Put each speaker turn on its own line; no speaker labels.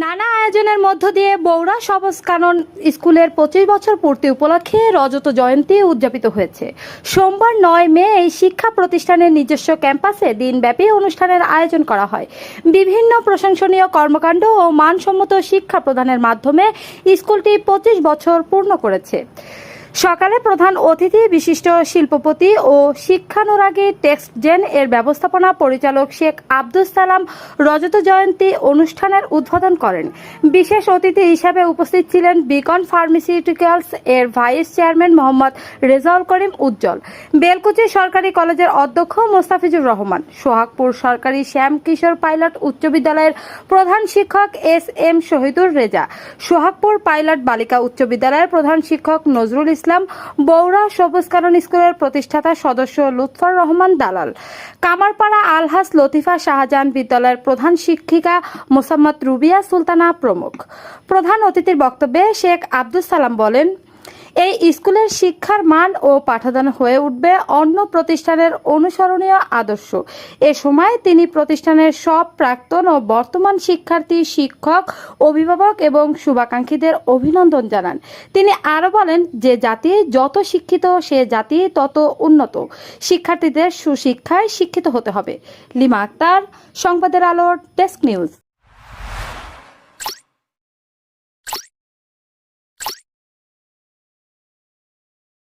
নানা আয়োজনের মধ্য দিয়ে বৌড়া সবজ কানন স্কুলের পঁচিশ বছর পূর্তি উপলক্ষে রজত জয়ন্তী উদযাপিত হয়েছে। সোমবার নয় মে এই শিক্ষা প্রতিষ্ঠানের নিজস্ব ক্যাম্পাসে দিনব্যাপী অনুষ্ঠানের আয়োজন করা হয়। বিভিন্ন প্রশংসনীয় কর্মকাণ্ড ও মানসম্মত শিক্ষা প্রদানের মাধ্যমে স্কুলটি পঁচিশ বছর পূর্ণ করেছে। সকালে প্রধান অতিথি, বিশিষ্ট শিল্পপতি ও শিক্ষানুরাগী টেক্সট জেন এর ব্যবস্থাপনা পরিচালক শেখ আব্দুল সালাম রজত জয়ন্তী অনুষ্ঠানের উদ্বোধন করেন। বিশেষ অতিথি হিসাবে উপস্থিত ছিলেন বিকন ফার্মাসিউটিক্যালস এর ভাইস চেয়ারম্যান মোহাম্মদ রেজাউল করিম উজ্জ্বল, বেলকুচি সরকারি কলেজের অধ্যক্ষ মোস্তাফিজুর রহমান, সোহাগপুর সরকারি শ্যাম কিশোর পাইলট উচ্চ বিদ্যালয়ের প্রধান শিক্ষক S M Shahidur Reza, Sohagpur pilot বালিকা উচ্চ বিদ্যালয়ের প্রধান শিক্ষক নজরুল ইসলাম বৌরা সবুজ কারণ স্কুলের প্রতিষ্ঠাতা সদস্য লুৎফর রহমান দালাল। কামারপাড়া আলহাস লতিফা শাহজাহান বিদ্যালয়ের প্রধান শিক্ষিকা মোসাম্মদ রুবিয়া সুলতানা প্রমুখ। প্রধান অতিথির বক্তব্যে শেখ আব্দুল সালাম বলেন এই স্কুলের শিক্ষার মান ও পাঠদান হয়ে উঠবে অন্য প্রতিষ্ঠানের অনুসরণীয় আদর্শ। এ সময় তিনি প্রতিষ্ঠানের সব প্রাক্তন ও বর্তমান শিক্ষার্থী, শিক্ষক, অভিভাবক এবং শুভাকাঙ্ক্ষীদের অভিনন্দন জানান। তিনি আরও বলেন যে জাতি যত শিক্ষিত সে জাতি তত উন্নত। শিক্ষার্থীদের সুশিক্ষায় শিক্ষিত হতে হবে। লিমা আক্তার, সংবাদের আলোর ডেস্ক নিউজ।